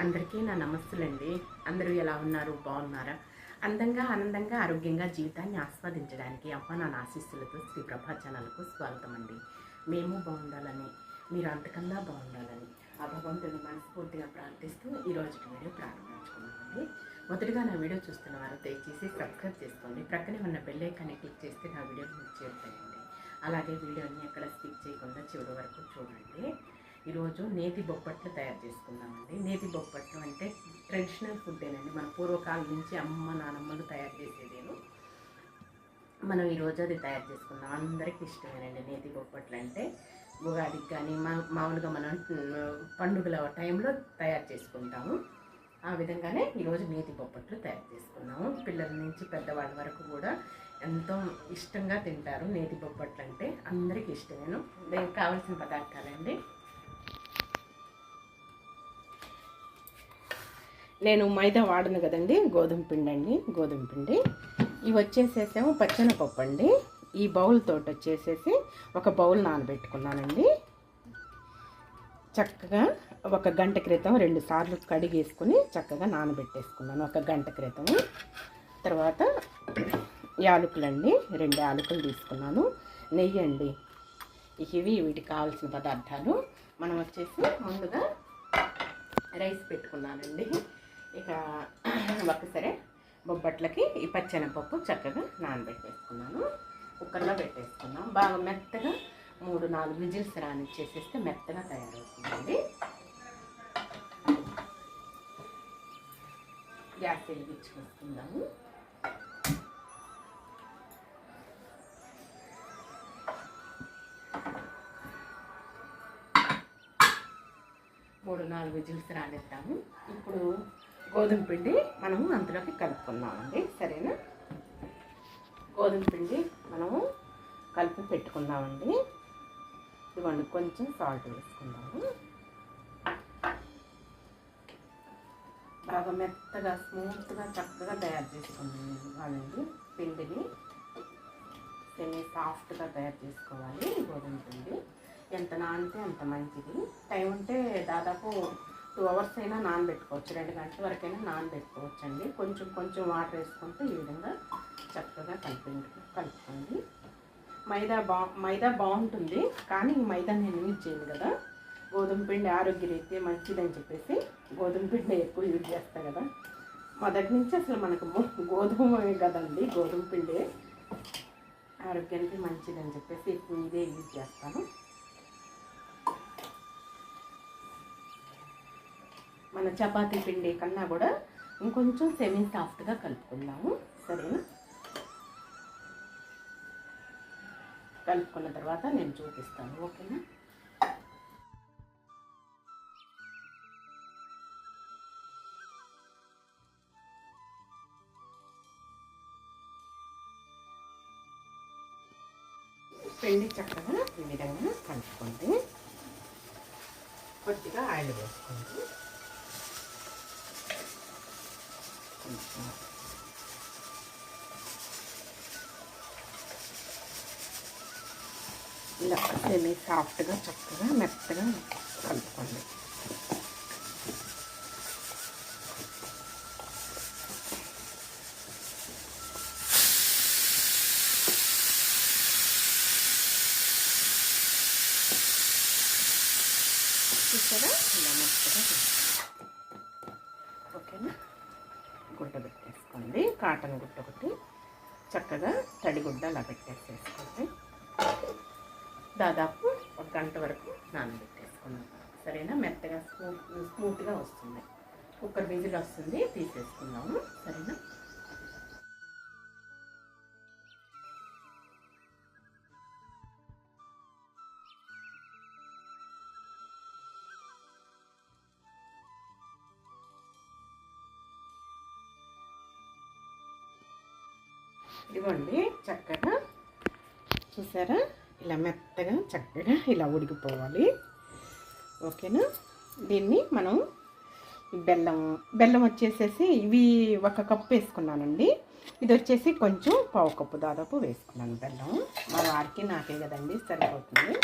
అందరికీ నా నమస్తులండి. అందరూ ఎలా ఉన్నారు? బాగున్నారా? అందంగా ఆనందంగా ఆరోగ్యంగా జీవితాన్ని ఆస్వాదించడానికి అమ్మ నా ఆశీస్సులతో శ్రీ ప్రభా ఛానల్కు స్వాగతం అండి మేము బాగుండాలని మీరు అంతకన్నా బాగుండాలని ఆ భగవంతుని మనస్ఫూర్తిగా ప్రార్థిస్తూ ఈ వీడియో ప్రారంభించుకున్నామండి మొదటిగా నా వీడియో చూస్తున్న వారు దయచేసి సబ్స్క్రైబ్ చేసుకోండి. ప్రక్కనే ఉన్న బెల్లైకాన్ని క్లిక్ చేస్తే నా వీడియో మీకు చేరుతాయండి. అలాగే వీడియోని ఎక్కడ స్కిప్ చేయకుండా చివరి వరకు చూడండి. ఈరోజు నేతి బొప్పట్లు తయారు చేసుకుందామండి. నేతి బొప్పట్లు అంటే ట్రెడిషనల్ ఫుడ్డేనండి. మన పూర్వకాలం నుంచి అమ్మ నానమ్మలు తయారు చేసేదేను. మనం ఈరోజు అది తయారు చేసుకుందాం. అందరికీ ఇష్టమేనండి నేతి బొప్పట్లు అంటే. ఉగాదికి కానీ మా మామూలుగా మనం పండుగల టైంలో తయారు చేసుకుంటాము. ఆ విధంగానే ఈరోజు నేతి బొప్పట్లు తయారు చేసుకున్నాము పిల్లల నుంచి పెద్దవాళ్ళ వరకు కూడా ఎంతో ఇష్టంగా తింటారు నేతి బొప్పట్లు అంటే అందరికీ ఇష్టమేను. కావాల్సిన పదార్థాలండి. నేను మైదా వాడను కదండి గోధుమ పిండి అండి గోధుమ పిండి. ఇవి వచ్చేసేసేమో పచ్చనపప్పు అండి ఈ బౌల్ తోటి వచ్చేసేసి ఒక బౌల్ నానబెట్టుకున్నానండి. చక్కగా ఒక గంట క్రితం రెండు సార్లు కడిగేసుకుని చక్కగా నానబెట్టేసుకున్నాను ఒక గంట క్రితం. తర్వాత యాలకులండి రెండు యాలకులు తీసుకున్నాను. నెయ్యి అండి. ఇవి వీటికి కావాల్సిన పదార్థాలు. మనం వచ్చేసి ముందుగా రైస్ పెట్టుకున్నానండి. ఇక ఒకసారి బొబ్బట్లకి ఈ పచ్చెనపప్పు చక్కగా నానబెట్టేసుకున్నాను. కుక్కర్లో పెట్టేసుకున్నాం. బాగా మెత్తగా మూడు నాలుగు విజిల్స్ రానిచ్చేసేస్తే మెత్తగా తయారవుతుందండి. గ్యాస్ వెలిగించుకొస్తుందాము మూడు నాలుగు విజిల్స్ రానిద్దాము. ఇప్పుడు గోధుమ పిండి మనము అందులోకి కలుపుకుందామండి సరేనా? గోధుమ పిండి మనము కలిపి పెట్టుకుందామండి. ఇదిగోండి కొంచెం సాల్ట్ వేసుకుందాము. బాగా మెత్తగా స్మూత్గా చక్కగా తయారు చేసుకున్నామండి పిండిని. సెమీ సాఫ్ట్గా తయారు చేసుకోవాలి గోధుమ పిండి. ఎంత నానితే అంత మంచిది. టైం ఉంటే దాదాపు టూ అవర్స్ అయినా నానబెట్టుకోవచ్చు. రెండు గంటల వరకైనా నానబెట్టుకోవచ్చు అండి కొంచెం కొంచెం వాటర్ వేసుకుంటే ఈ విధంగా చక్కగా కలిపి కలుపుకోండి. మైదా బా మైదా బాగుంటుంది. కానీ ఈ మైదా నేను యూజ్ చేయను కదా. గోధుమ పిండి ఆరోగ్యరీత్యా మంచిదని చెప్పేసి గోధుమ పిండి ఎక్కువ యూజ్ చేస్తా కదా. మొదటి నుంచి అసలు మనకు గో- గోధుమే కదండి. గోధుమ పిండి ఆరోగ్యానికి మంచిదని చెప్పేసి ఎక్కువ ఇదే యూజ్ చేస్తాను. మన చపాతీ పిండి కన్నా కూడా ఇంకొంచెం సెమీ సాఫ్ట్గా కలుపుకుందాము. సరేనా? కలుపుకున్న తర్వాత నేను చూపిస్తాను. ఓకేనా? పిండి చక్కగా ఈ విధంగా కలుపుకోండి కొద్దిగా ఆయిల్ వేసుకోండి కొంచెం దీన్ని సాఫ్ట్గా చక్కగా మెత్తగా కలుపుకోండి. చూసారా? ఇలా మెత్తగా కలుపుకోండి. ఓకేనా? గుడ్డ పెట్టేసుకోండి. కాటన్ గుడ్డ ఒకటి. చక్కగా తడిగుడ్డ అలా పెట్టేసేసుకోండి. దాదాపు ఒక గంట వరకు నానబెట్టేసుకున్నాం. సరేనా? మెత్తగా స్మూత్ స్మూత్గా వస్తుంది. కుక్కర్ విజిల్ వస్తుంది తీసేసుకుందాము. సరేనా? ఇదిగోండి చక్కగా చూసారా? ఇలా మెత్తగా చక్కగా ఇలా ఉడికిపోవాలి. ఓకేనా? దీన్ని మనం బెల్లం బెల్లం వచ్చేసేసి ఇవి ఒక కప్పు వేసుకున్నానండి. ఇది వచ్చేసి కొంచెం పావు కప్పు దాదాపు వేసుకున్నాను బెల్లం. మా వారికి నాకే కదండి సరిపోతుంది.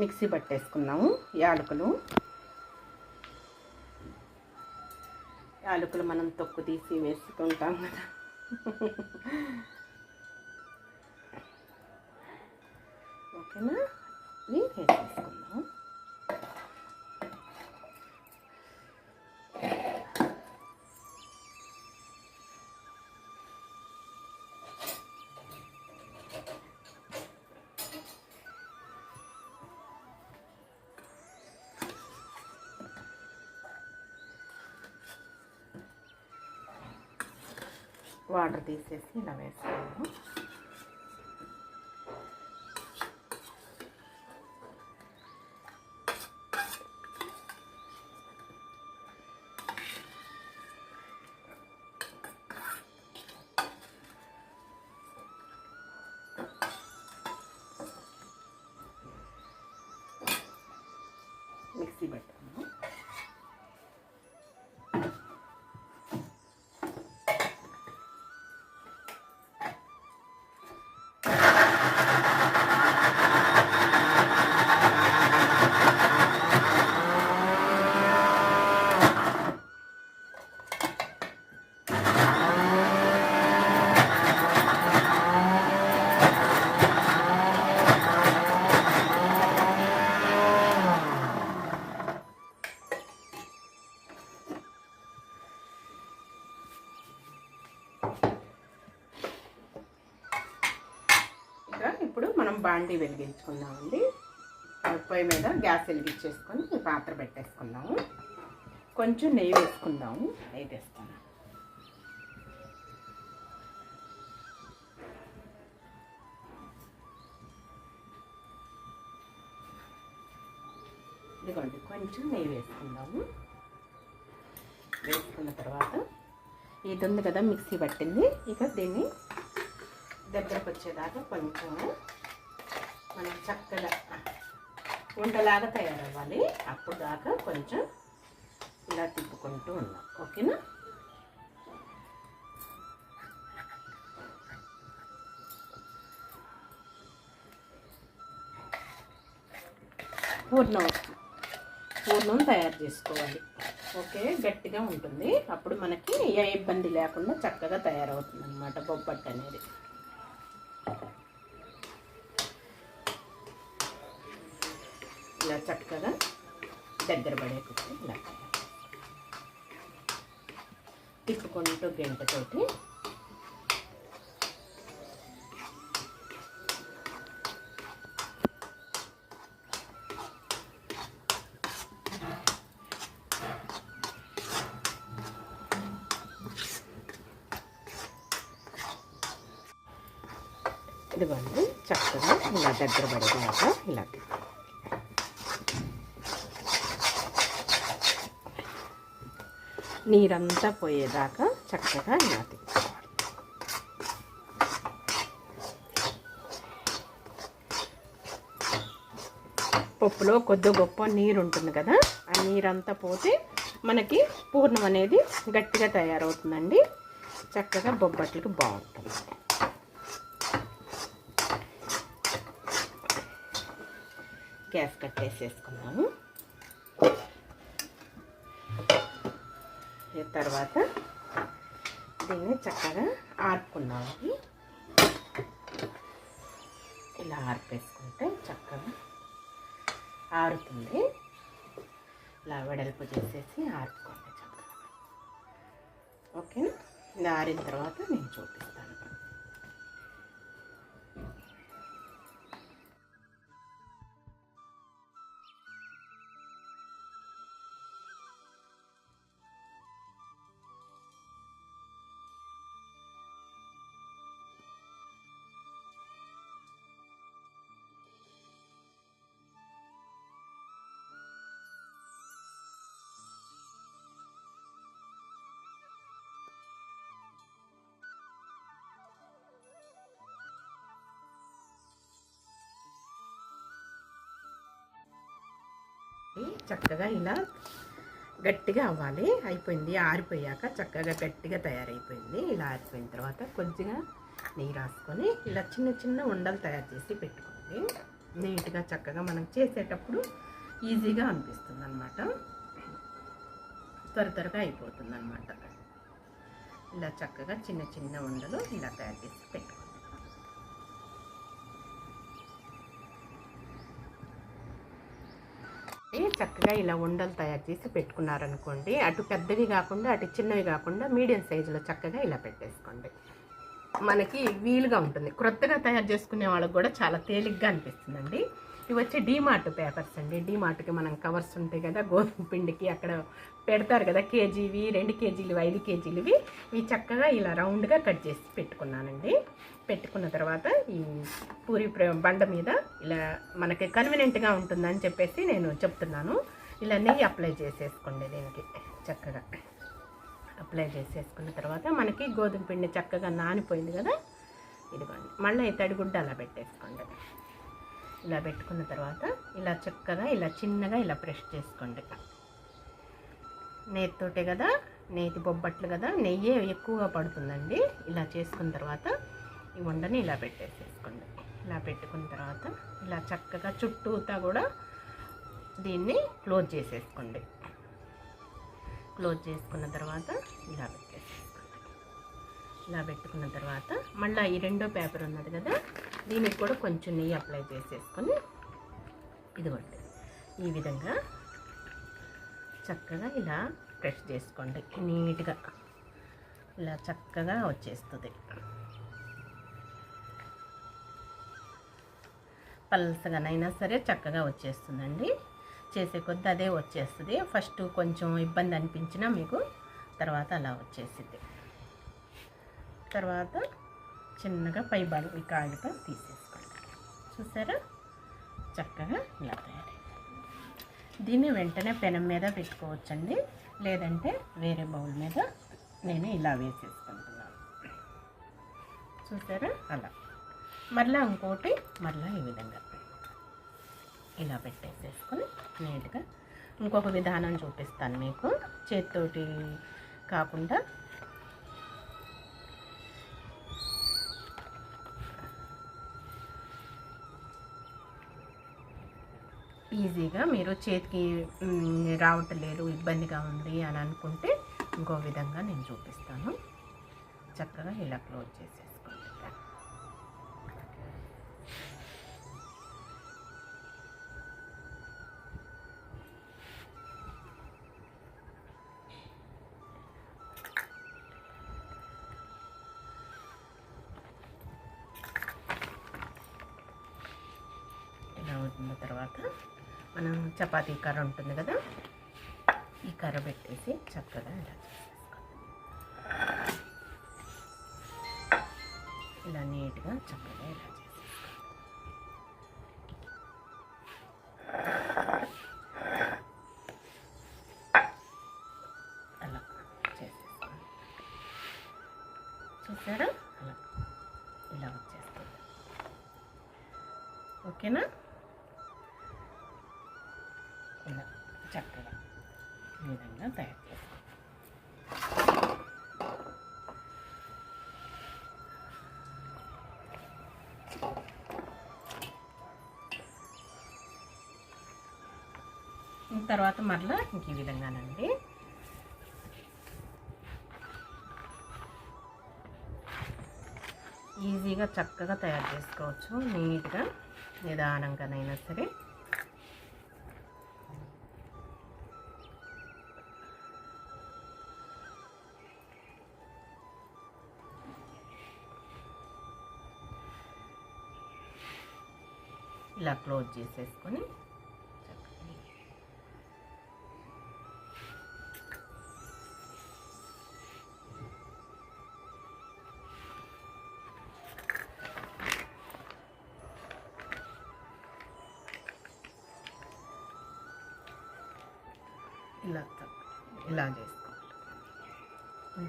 మిక్సీ పట్టేసుకున్నాము యాలకులు. యాలకులు మనం తొక్కు తీసి వేసుకుంటాం కదా. ఓకేనా ఇది వేసేసుకుందాం వాటర్ తీసేసి ఇలా వేసుకున్నాము మనం వెలిగించుకుందామండి పొయ్యి మీద గ్యాస్ వెలిగించేసుకొని ఈ పాత్ర పెట్టేసుకుందాము కొంచెం నెయ్యి వేసుకుందాము. నెయ్యి తెస్తాను ఇదిగోండి కొంచెం నెయ్యి వేసుకుందాము. వేసుకున్న తర్వాత ఇది ఉంది కదా మిక్సీ పట్టింది. ఇక దీన్ని దగ్గరకు వచ్చేదాకా కొంచెం మనం చక్కగా ఉండలాగా తయారవ్వాలి. అప్పుడు దాకా కొంచెం ఇలా తిప్పుకుంటూ ఉన్నాం. ఓకేనా? పూర్ణం పూర్ణం తయారు చేసుకోవాలి. ఓకే గట్టిగా ఉంటుంది. అప్పుడు మనకి ఏ ఇబ్బంది లేకుండా చక్కగా తయారవుతుంది అనమాట బొబ్బట్టు అనేది. తిప్పుకుంటూ గంటతోటి ఇదిగోండి చక్కగా ఇలా దగ్గర పడేదాకా ఇలా నీరంతా పోయేదాకా చక్కగా నాటించుకోవాలి పప్పులో కొద్ది గొప్ప నీరు ఉంటుంది కదా ఆ నీరంతా పోతే మనకి పూర్ణం అనేది గట్టిగా తయారవుతుందండి. చక్కగా బొబ్బట్లకి బాగుంటుంది. గ్యాస్ కట్టేసేసుకున్నాము. తర్వాత దీన్ని చక్కగా ఆర్పుకున్నాము ఇలా ఆర్పేసుకుంటే చక్కగా ఆరుతుంది. ఇలా వెడల్పు చేసేసి ఆర్పుకోండి చక్కగా. ఓకేనా? ఇది ఆరిన తర్వాత నేను చూపిస్తాను. చక్కగా ఇలా గట్టిగా అవ్వాలి. అయిపోయింది ఆరిపోయాక చక్కగా గట్టిగా తయారైపోయింది. ఇలా ఆరిపోయిన తర్వాత కొద్దిగా నెయ్యి రాసుకొని ఇలా చిన్న చిన్న ఉండలు తయారు చేసి పెట్టుకోండి. నీట్గా చక్కగా మనం చేసేటప్పుడు ఈజీగా అనిపిస్తుంది అనమాట త్వర త్వరగా అయిపోతుంది అనమాట ఇలా చక్కగా చిన్న చిన్న ఉండలు ఇలా తయారు చేసి పెట్టుకోండి. చక్కగా ఇలా ఉండలు తయారు చేసి పెట్టుకున్నారనుకోండి. అటు పెద్దవి కాకుండా అటు చిన్నవి కాకుండా మీడియం సైజులో చక్కగా ఇలా పెట్టేసుకోండి. మనకి వీలుగా ఉంటుంది. క్రొత్తగా తయారు చేసుకునే వాళ్ళకి కూడా చాలా తేలిగ్గా అనిపిస్తుందండి. ఇవి వచ్చి డీమార్ట్ పేపర్స్ అండి. డీమార్ట్కి మనం కవర్స్ ఉంటాయి కదా గోధుమ పిండికి అక్కడ పెడతారు కదా కేజీవి రెండు కేజీలు ఐదు కేజీలువి. ఇవి చక్కగా ఇలా రౌండ్గా కట్ చేసి పెట్టుకున్నానండి. పెట్టుకున్న తర్వాత ఈ పూరి బండ మీద ఇలా మనకి కన్వీనియంట్గా ఉంటుందని చెప్పేసి నేను చెప్తున్నాను. ఇలా నెయ్యి అప్లై చేసేసుకోండి దీనికి చక్కగా. అప్లై చేసేసుకున్న తర్వాత మనకి గోధుమ పిండి చక్కగా నానిపోయింది కదా? ఇదిగోండి. మళ్ళీ తడిగుడ్డ అలా పెట్టేసుకోండి. ఇలా పెట్టుకున్న తర్వాత ఇలా చక్కగా ఇలా చిన్నగా ఇలా ప్రెష్ చేసుకోండి. నేతితోటే కదా? నేతి బొబ్బట్లు కదా? నెయ్యి ఎక్కువగా పడుతుందండి. ఇలా చేసుకున్న తర్వాత ఈ వండని ఇలా పెట్టేసేసుకోండి. ఇలా పెట్టుకున్న తర్వాత ఇలా చక్కగా చుట్టూతా కూడా దీన్ని క్లోజ్ చేసేసుకోండి. క్లోజ్ చేసుకున్న తర్వాత ఇలా పెట్టేసేసుకోండి. ఇలా పెట్టుకున్న తర్వాత మళ్ళీ ఈ రెండో పేపర్ ఉన్నది కదా దీనికి కూడా కొంచెం నెయ్యి అప్లై చేసేసుకొని ఇదిగోండి. ఈ విధంగా చక్కగా ఇలా ప్రెస్ చేసుకోండి. నీట్గా ఇలా చక్కగా వచ్చేస్తుంది. పల్సగానైనా సరే చక్కగా వచ్చేస్తుందండి. చేసే కొద్ది అదే వచ్చేస్తుంది. ఫస్ట్ కొంచెం ఇబ్బంది అనిపించినా మీకు తర్వాత అలా వచ్చేసింది తర్వాత చిన్నగా పై భాగం ఈ కాగితం తీసేసుకోండి. చూసారా? చక్కగా ఇలా తయారు దీన్ని వెంటనే పెనం మీద పెట్టుకోవచ్చండి. లేదంటే వేరే బౌల్ మీద నేను ఇలా వేసేసుకుంటున్నాను. చూసారా? అలా. మరలా ఇంకోటి మరలా ఈ విధంగా ఇలా పెట్టేసేసుకొని నీట్గా ఇంకొక విధానం చూపిస్తాను మీకు. చేతితోటి కాకుండా ఈజీగా మీరు చేతికి రావటం లేదు ఇబ్బందిగా ఉంది అని అనుకుంటే ఇంకో విధంగా నేను చూపిస్తాను. చక్కగా ఇలా క్లోజ్ చేసేసి చపాతీ కర్ర ఉంటుంది కదా ఈ కర్ర పెట్టేసి చక్కగా ఇలా చేసేసుకోవాలి. ఇలా నీట్గా చక్కగా ఇలా అలా చేసేసుకోండి చూసారా? అలా ఇలా వచ్చేస్తుంది. ఓకేనా? తర్వాత మరలా ఇంక ఈ విధంగానండి. ఈజీగా చక్కగా తయారు చేసుకోవచ్చు నీట్గా నిదానంగానైనా సరే. ఇలా క్లోజ్ చేసేసుకొని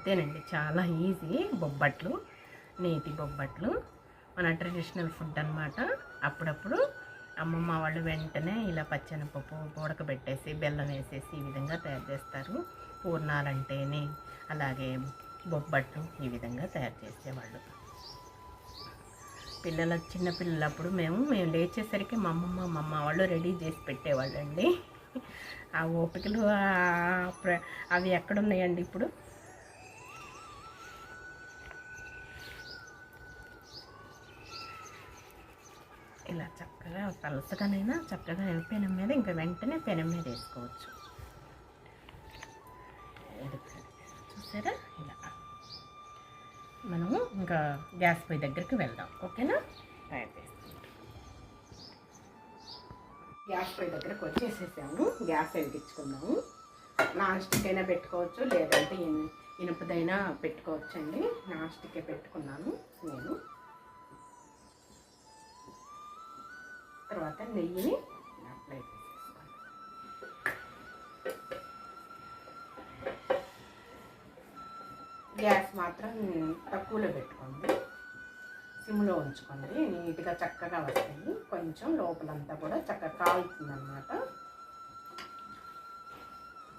అంతేనండి. చాలా ఈజీ బొబ్బట్లు నేతి బొబ్బట్లు. మన ట్రెడిషనల్ ఫుడ్ అనమాట అప్పుడప్పుడు అమ్మమ్మ వాళ్ళు వెంటనే ఇలా పచ్చనిపప్పు ఉడకబెట్టేసి బెల్లం వేసేసి ఈ విధంగా తయారు చేస్తారు. పూర్ణాలంటేనే అలాగే బొబ్బట్లు ఈ విధంగా తయారు చేసేవాళ్ళు. పిల్లల చిన్న పిల్లలప్పుడు మేము మేము లేచేసరికి మా అమ్మమ్మ మా అమ్మ వాళ్ళు రెడీ చేసి పెట్టేవాళ్ళండి. ఆ ఓపికలు అవి ఎక్కడున్నాయండి ఇప్పుడు ఇలా చక్కగా పలసగానైనా చక్కగా పెనం మీద ఇంకా వెంటనే పెనం మీద వేసుకోవచ్చు. చూసారా? ఇలా. మనము ఇంకా గ్యాస్ పొయ్యి దగ్గరికి వెళ్దాం. ఓకేనా? తయారు చేసుకుంటాం గ్యాస్ పొయ్యి దగ్గరకు వచ్చేసేసాము. గ్యాస్ వెలిగించుకున్నాము. నాన్ స్టిక్ అయినా పెట్టుకోవచ్చు లేదంటే ఇన్- ఇనుపదైనా పెట్టుకోవచ్చు అండి నాన్ స్టిక్కే పెట్టుకున్నాను నేను. తర్వాత నెయ్యిని అప్లై చేసేసుకోండి గ్యాస్ మాత్రం తక్కువలో పెట్టుకోండి. సిమ్లో ఉంచుకోండి. నీట్గా చక్కగా వస్తాయి. కొంచెం లోపలంతా కూడా చక్కగా కాలుతుంది అనమాట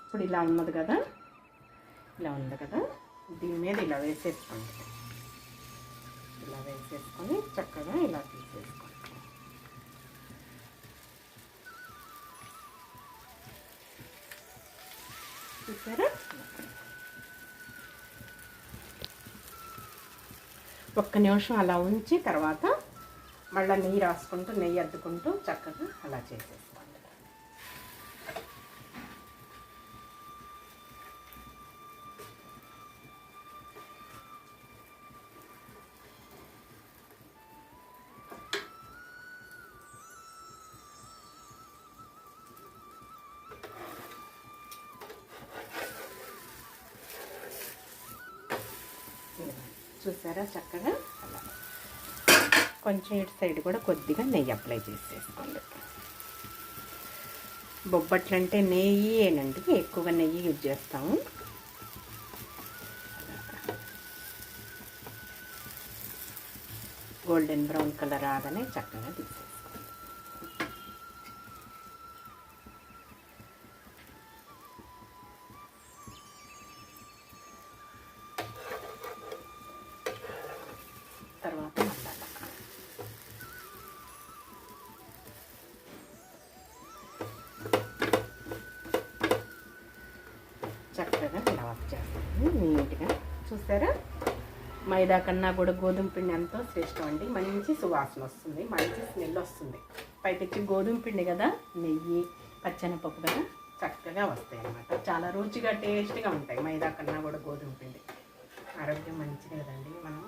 ఇప్పుడు ఇలా ఉన్నది కదా? ఇలా ఉంది కదా? దీని మీద ఇలా వేసేసుకోండి. ఇలా వేసేసుకొని చక్కగా ఇలా తీసేసుకోండి. చూసారా? ఒక్క నిమిషం అలా ఉంచి తర్వాత మళ్ళీ నెయ్యి రాసుకుంటూ నెయ్యి అద్దుకుంటూ చక్కగా అలా చేసేసుకోండి చూసారా? చక్కగా అలా కొంచెం ఇటు సైడ్ కూడా కొద్దిగా నెయ్యి అప్లై చేసేసుకోండి. బొబ్బట్లు అంటే నెయ్యి ఏనండి ఎక్కువగా నెయ్యి యూజ్ చేస్తాము. గోల్డెన్ బ్రౌన్ కలర్ రాగానే చక్కగా తీసేస్తాం వచ్చేస్తాను నీట్గా. చూసారా? మైదా కన్నా కూడా గోధుమ పిండి ఎంతో శ్రేష్టం అండి. మంచి సువాసన వస్తుంది మంచి స్మెల్ వస్తుంది. పైపెచ్చి గోధుమ పిండి కదా? నెయ్యి పచ్చనపప్పు కదా? చక్కగా వస్తాయి అన్నమాట చాలా రుచిగా టేస్ట్గా ఉంటాయి మైదా కన్నా కూడా గోధుమ పిండి. ఆరోగ్యం మంచిది కదండి. మనం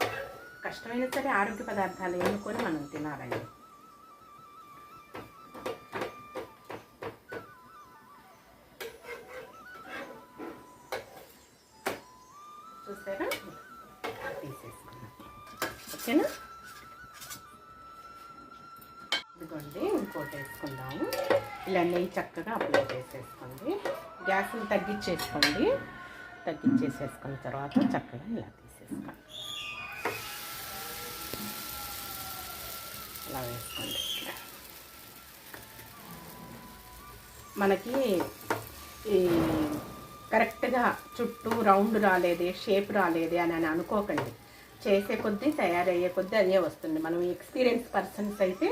కష్టమైనా సరే ఆరోగ్య పదార్థాలు ఎన్నుకొని మనం తినాలండి. తగ్గించేసుకోండి. తగ్గించేసేసుకున్న తర్వాత చక్కగా ఇలా తీసేసుకోండి. ఇలా వేసుకోండి. మనకి ఈ కరెక్ట్గా చుట్టూ రౌండ్ రాలేదే షేప్ రాలేదే అని అని అనుకోకండి. చేసే కొద్దీ తయారయ్యే కొద్దీ అదే వస్తుంది. మనం ఎక్స్పీరియన్స్ పర్సన్స్ అయితే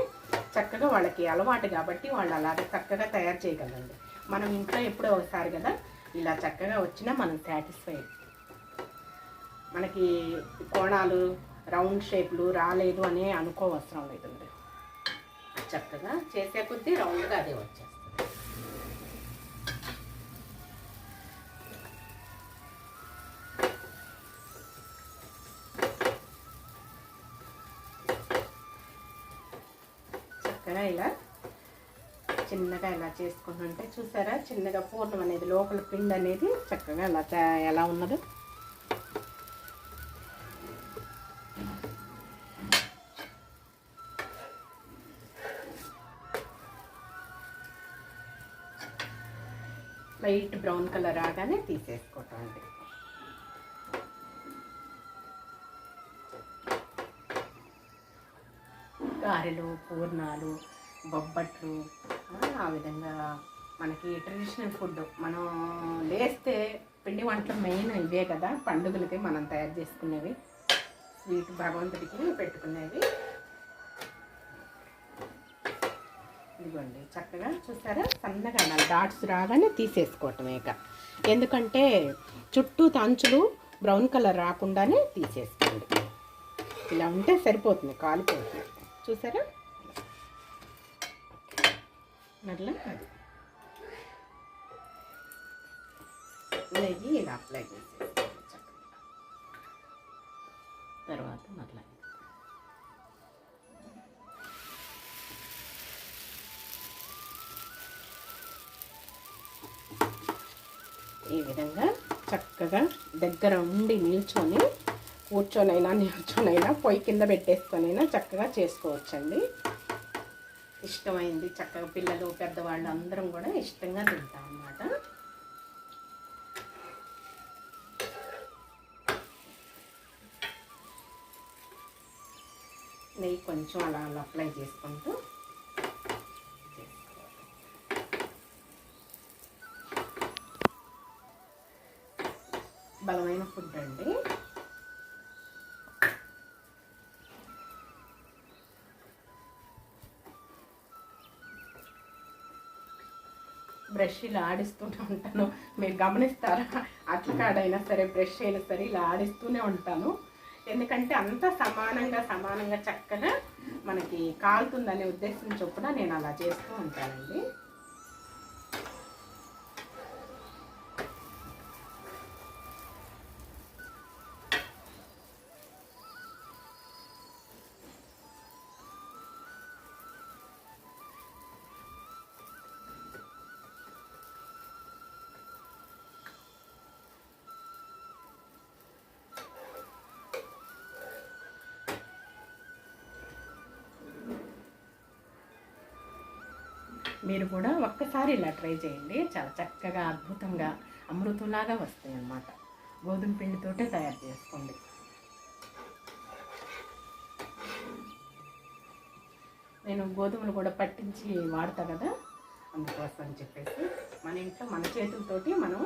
చక్కగా వాళ్ళకి అలవాటు కాబట్టి వాళ్ళు అలాగే చక్కగా తయారు చేయగలండి. మనం ఇంట్లో ఎప్పుడో ఒకసారి కదా ఇలా చక్కగా వచ్చినా మనం సాటిస్ఫై మనకి కోణాలు రౌండ్ షేప్లు రాలేదు అని అనుకోవసరం లేదండి. చక్కగా చేసే కొద్దీ రౌండ్గా అదే వచ్చేస్తుంది. చక్కగా ఇలా చిన్నగా ఇలా చేసుకుంటుంటే చూసారా? చిన్నగా పూర్ణం అనేది లోపల పిండి అనేది చక్కగా అలా ఎలా ఉన్నదో. లైట్ బ్రౌన్ కలర్ రాగానే తీసేసుకోవటం అండి. గారెలు పూర్ణాలు బొబ్బట్లు ఆ, విధంగా మనకి ట్రెడిషనల్ ఫుడ్ మనం లేస్తే పిండి వంటలు మెయిన్ ఇవే కదా. పండుగలకి మనం తయారు చేసుకునేవి స్వీట్ భగవంతుడికి పెట్టుకునేవి. ఇదిగోండి చక్కగా చూసారా? సన్నగా మన డాట్స్ రాగానే తీసేసుకోవటం ఇక. ఎందుకంటే చుట్టూ తంచులు బ్రౌన్ కలర్ రాకుండానే తీసేసుకోండి. ఇలా ఉంటే సరిపోతుంది కాలిపోతుంది. చూసారా? అట్లా అది నెయ్యి ఇలా అప్లై చేసేసుకోండి తర్వాత మరలా ఈ విధంగా చక్కగా దగ్గర ఉండి నిల్చొని కూర్చొనైనా నిల్చొనైనా పొయ్యి కింద పెట్టేసుకొనైనా చక్కగా చేసుకోవచ్చండి. ఇష్టమైంది. చక్కగా పిల్లలు పెద్దవాళ్ళు అందరం కూడా ఇష్టంగా తింటాం అన్నమాట నెయ్యి కొంచెం అలా అలా అప్లై చేసుకుంటూ బలమైన ఫుడ్ అండి. బ్రష్ ఇలా ఆడిస్తూనే ఉంటాను. మీరు గమనిస్తారా? అట్ల కాడైనా సరే బ్రష్ అయినా సరే ఇలా ఆడిస్తూనే ఉంటాను. ఎందుకంటే అంత సమానంగా సమానంగా చక్కగా మనకి కాలుతుందనే ఉద్దేశం చొప్పున నేను అలా చేస్తూ ఉంటానండి. మీరు కూడా ఒక్కసారి ఇలా ట్రై చేయండి. చాలా చక్కగా అద్భుతంగా అమృతంలాగా వస్తాయి అన్నమాట. గోధుమ పిండితోటే తయారు చేసుకోండి. నేను గోధుమలు కూడా పట్టించి వాడతా కదా అందుకోసం అని చెప్పేసి మన ఇంట్లో మన చేతులతోటి మనం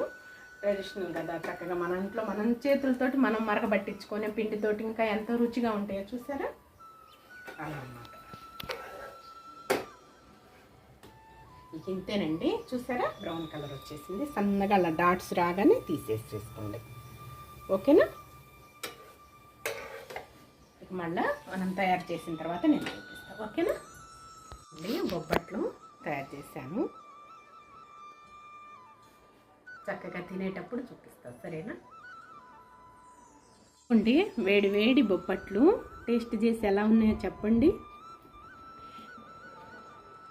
ట్రెడిషనల్ కదా చక్కగా మన ఇంట్లో మన చేతులతోటి మనం మరగబట్టించుకొని పిండితోటి ఇంకా ఎంతో రుచిగా ఉంటాయో చూసారా? అలా ఇంతేనండి. చూసారా? బ్రౌన్ కలర్ వచ్చేసింది. సన్నగా అలా డాట్స్ రాగానే తీసేసేసుకోండి. ఓకేనా? ఇక మళ్ళీ మనం తయారు చేసిన తర్వాత నేను చూపిస్తాను ఓకేనా? అండి బొబ్బట్లు తయారు చేశాను. చక్కగా తినేటప్పుడు చూపిస్తాను సరేనా? అండి వేడి వేడి బొబ్బట్లు. టేస్ట్ చేసి ఎలా ఉన్నాయో చెప్పండి.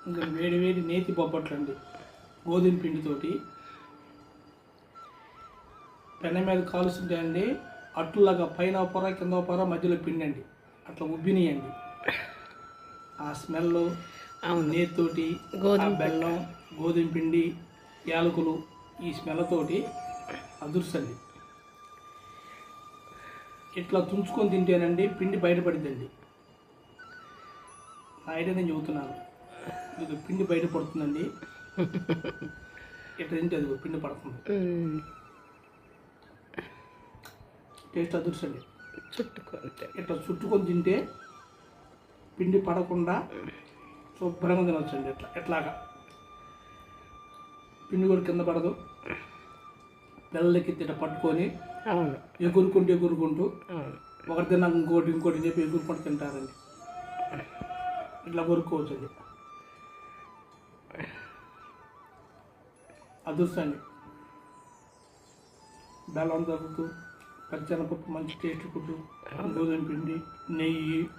ఇంకా వేడి వేడి నేతి బొబ్బట్లు అండి. గోధుమ పిండితోటి. పెన్న మీద కాలుస్తుంటాయండి అట్టులాగా పైన పొర కింద పొర మధ్యలో పిండి అండి. అట్లా ఉబ్బినాయండి. ఆ స్మెల్ నేతితోటి గోధుమ బెల్లం గోధుమ పిండి యాలకులు ఈ స్మెల్ తోటి అదుర్సండి. ఇట్లా తుంచుకొని తింటేనండి పిండి బయటపడిద్దండి. నా ఐడియా నేను చెబుతున్నాను. ఇది పిండి బయట పడుతుందండి. ఇట్లా తింటే అది పిండి పడుతుంది. టేస్ట్ అదుర్సండి చుట్టుకుంటే ఇట్లా చుట్టుకొని తింటే పిండి పడకుండా శుభ్రంగా తినొచ్చండి ఇట్లా ఎట్లాగా. పిండి కూడా కింద పడదు. పిల్లలకి ఇట్లా పట్టుకొని ఎగురుకుంటూ ఎగురుకుంటూ ఒకటి తిన్నాక ఇంకోటి ఇంకోటి చెప్పి ఎగురుకుంటూ తింటారండి. ఇట్లా కొరుక్కోవచ్చండి అదృష్టండి బెల్లం దొరుకుతూ పచ్చెనపప్పు మంచి టేస్ట్ ఫుడ్ గోధుమ పిండి నెయ్యి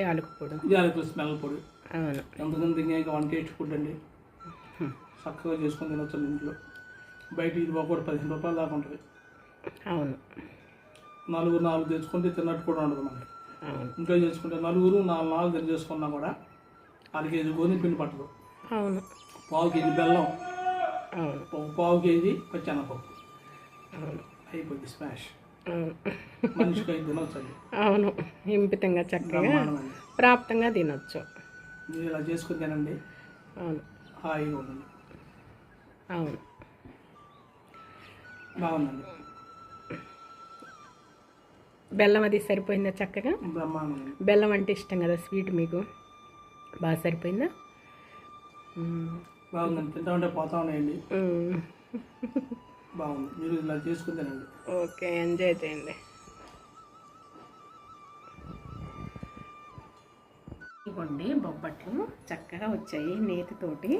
యాలకు పొడి. స్మెల్ పొడి. ఎంతమంది తినేక వన్ టేస్ట్ ఫుడ్ అండి. చక్కగా చేసుకొని తినొచ్చు ఇంట్లో. బయట ఇది ఒకటి పదిహేను రూపాయలు దాకా ఉంటుంది. అవును. నలుగురు నాలుగు తెచ్చుకుంటే తిన్నట్టు కూడా ఉండదు మనకి. ఇంట్లో చేసుకుంటే నలుగురు నాలుగు నాలుగు తిని చేసుకున్నా కూడా అర కేజీ గోధుమ పిండి పట్టదు. అవును. పావు కేజీ బెల్లం. పావు కేజీ పచ్చెనపప్పు. అవును అయిపోద్ది స్మాష్. అవును. మనిషికి ఐదు అవును. ఇంపితంగా చక్కగా ప్రాప్తంగా తినొచ్చు. మీరు ఇలా చేసుకుని తినండి. అవును. హాయిగా ఉండండి. అవును. బాగుందండి. బెల్లం అది సరిపోయిందా చక్కగా? బెల్లం అంటే ఇష్టం కదా స్వీట్ మీకు? బాగా సరిపోయిందా? బాగుందండి తింటా ఉంటే పోతా ఉన్నాయండి. బాగుంది. మీరు ఇలా చేసుకుని తినండి. ఓకే ఎంజాయ్ చేయండి. ఇవ్వండి బొబ్బట్లు చక్కగా వచ్చాయి నేతితోటి.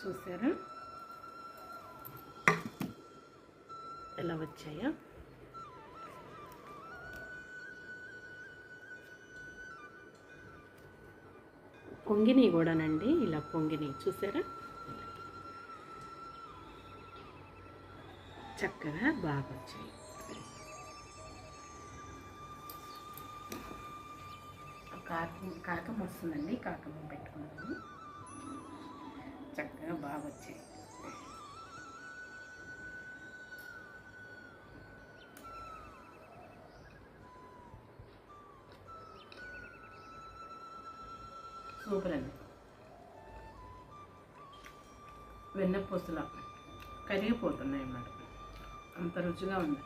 చూసారా? ఎలా వచ్చాయో? పొంగినవి కూడానండి ఇలా పొంగినవి చూసారా? చక్కగా బాగా వచ్చాయి కాకం కాకం వస్తుందండి కాకం పెట్టుకున్నాను. చక్కగా బాగా వచ్చాయి సూపర్ అండి వెన్నపూసల కరిగిపోతున్నాయి అన్నమాట. అంత రుచిగా ఉంది.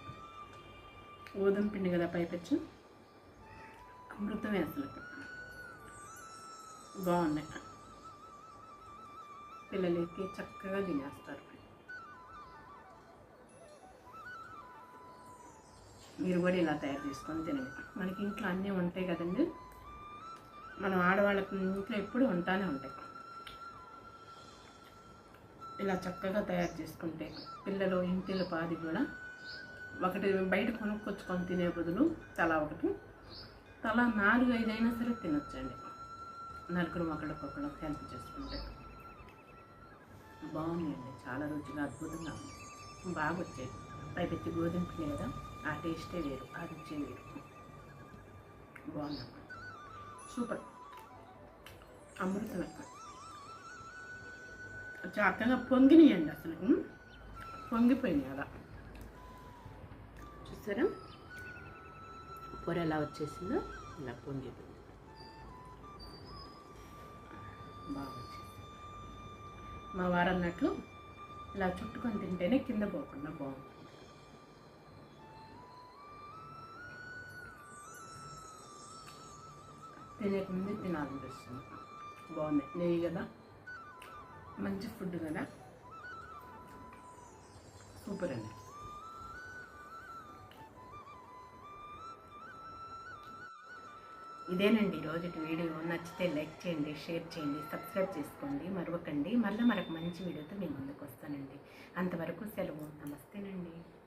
గోధుమ పిండి కదా పైపెచ్చు. అమృతమే అసలు. బాగున్నాయి పిల్లలకి చక్కగా తినేస్తారు. మీరు కూడా ఇలా తయారు చేసుకొని తినండి. మనకి ఇంట్లో అన్నీ ఉంటాయి కదండి. మనం ఆడవాళ్ళకి ఇంట్లో ఎప్పుడు ఉంటానే ఉంటాయి. ఇలా చక్కగా తయారు చేసుకుంటే పిల్లలు ఇంటిలో పాది కూడా ఒకటి బయట కొనుక్కొచ్చుకొని తినే బదులు తలా ఒకటి తలా నాలుగు ఐదు అయినా సరే తినొచ్చండి. నలుగురు ఒకళ్ళకొకళ్ళు హెల్ప్ చేసుకుంటే. బాగుందండి చాలా రుచిగా అద్భుతంగా ఉంది. బాగా వచ్చాయి పైపెత్తి గోధుమ పిండి కదా ఆ టేస్టే వేరు ఆ రుచే వేరు. బాగుంది సూపర్ అమృతమే. చక్కగా పొంగినాయండి అసలు. ఉమ్. పొంగిపోయినాయి అలా. చూసారా? పొర ఎలా వచ్చేసిందో ఇలా పొంగిపోయింది. బాగా వచ్చేసింది. మా వారు అన్నట్లు ఇలా చుట్టుకొని తింటేనే కింద పోకుండా బాగుంటుంది. తినేకముందే తినాలనిపిస్తుంది బాగుంది. నెయ్యి కదా? మంచి ఫుడ్ కదా? సూపర్ అండి. ఇదేనండి ఈరోజు వీడియో. నచ్చితే లైక్ చేయండి షేర్ చేయండి సబ్స్క్రైబ్ చేసుకోండి. మరొకండి మళ్ళీ మరొక మంచి వీడియోతో మీ ముందుకు వస్తానండి. అంతవరకు సెలవు. నమస్తేనండి.